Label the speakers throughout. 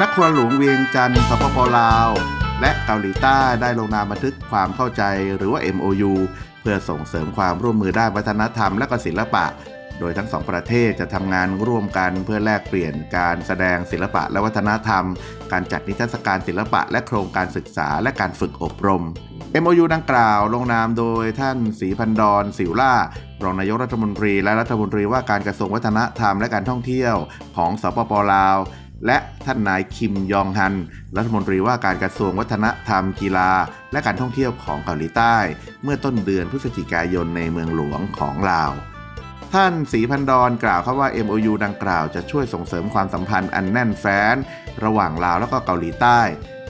Speaker 1: นักครหลวงเวียงจันทร์สปปลาว และเกาหลีใต้ได้ลงนามบันทึกความเข้าใจหรือว่า MOU เพื่อส่งเสริมความร่วมมือด้านวัฒนธรรมและก็ศิลปะ โดยทั้งสองประเทศจะทำงานร่วมกันเพื่อแลกเปลี่ยนการแสดงศิลปะและวัฒนธรรม การจัดนิทรรศการศิลปะและโครงการศึกษาและการฝึกอบรม MOU ดังกล่าวลงนามโดยท่านศรีพันดอนสิวล่ารองนายกรัฐมนตรีและรัฐมนตรีว่าการกระทรวงวัฒนธรรมและการท่องเที่ยวของสปปลาว และท่านนายคิมยองฮัน รัฐมนตรีว่าการกระทรวงวัฒนธรรมกีฬา และการท่องเที่ยวของเกาหลีใต้ เมื่อต้นเดือนพฤศจิกายนในเมืองหลวงของลาว ท่านศรีพันดอนกล่าวครับว่า MOU ดังกล่าวจะช่วยส่งเสริมความสัมพันธ์อันแน่นแฟ้น ระหว่างลาวและก็เกาหลีใต้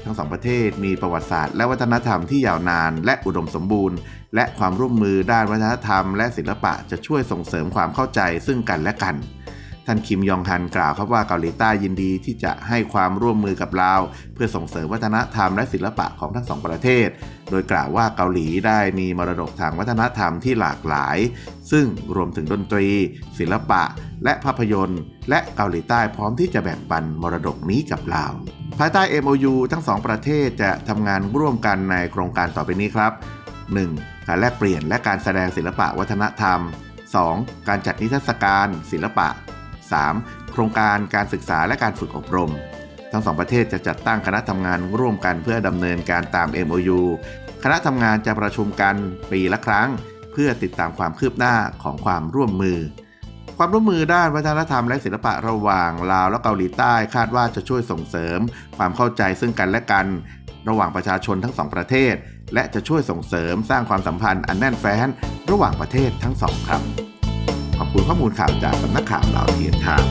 Speaker 1: ทั้งสองประเทศมีประวัติศาสตร์และวัฒนธรรมที่ยาวนานและอุดมสมบูรณ์ และความร่วมมือด้านวัฒนธรรม และศิลปะจะช่วยส่งเสริมความเข้าใจซึ่งกันและกัน ท่านคิมยองฮันกล่าวครับว่าเกาหลีใต้ยินดีที่จะให้ความร่วมมือกับลาว เพื่อส่งเสริมวัฒนธรรมและศิลปะของทั้งสองประเทศ โดยกล่าวว่าเกาหลีได้มีมรดกทางวัฒนธรรมที่หลากหลาย ซึ่งรวมถึงดนตรี ศิลปะ และภาพยนตร์ และเกาหลีใต้พร้อมที่จะแบ่งปันมรดกนี้กับลาวภายใต้ MOU ทั้งสองประเทศจะทำงานร่วมกันในโครงการต่อไปนี้ครับ 1. การแลกเปลี่ยนและการแสดงศิลปะวัฒนธรรม 2. การจัดนิทรรศการ ศิลปะ 3. โครงการการศึกษาและการฝึกอบรม ทั้งสองประเทศจะจัดตั้งคณะทำงานร่วมกันเพื่อดำเนินการตาม MOU คณะทำงานจะประชุมกันปีละครั้ง เพื่อติดตามความคืบหน้าของความร่วมมือ ความร่วมมือด้านวัฒนธรรมและศิลปะระหว่างลาวและเกาหลีใต้คาดว่าจะช่วยส่งเสริม ความเข้าใจซึ่งกันและกัน ระหว่างประชาชนทั้งสองประเทศ และจะช่วยส่งเสริมสร้างความสัมพันธ์อันแน่นแฟ้นระหว่างประเทศทั้งสองครับ อบคุณข้อมูลข่าวจากสำนักข่าวลาวเทียนทาง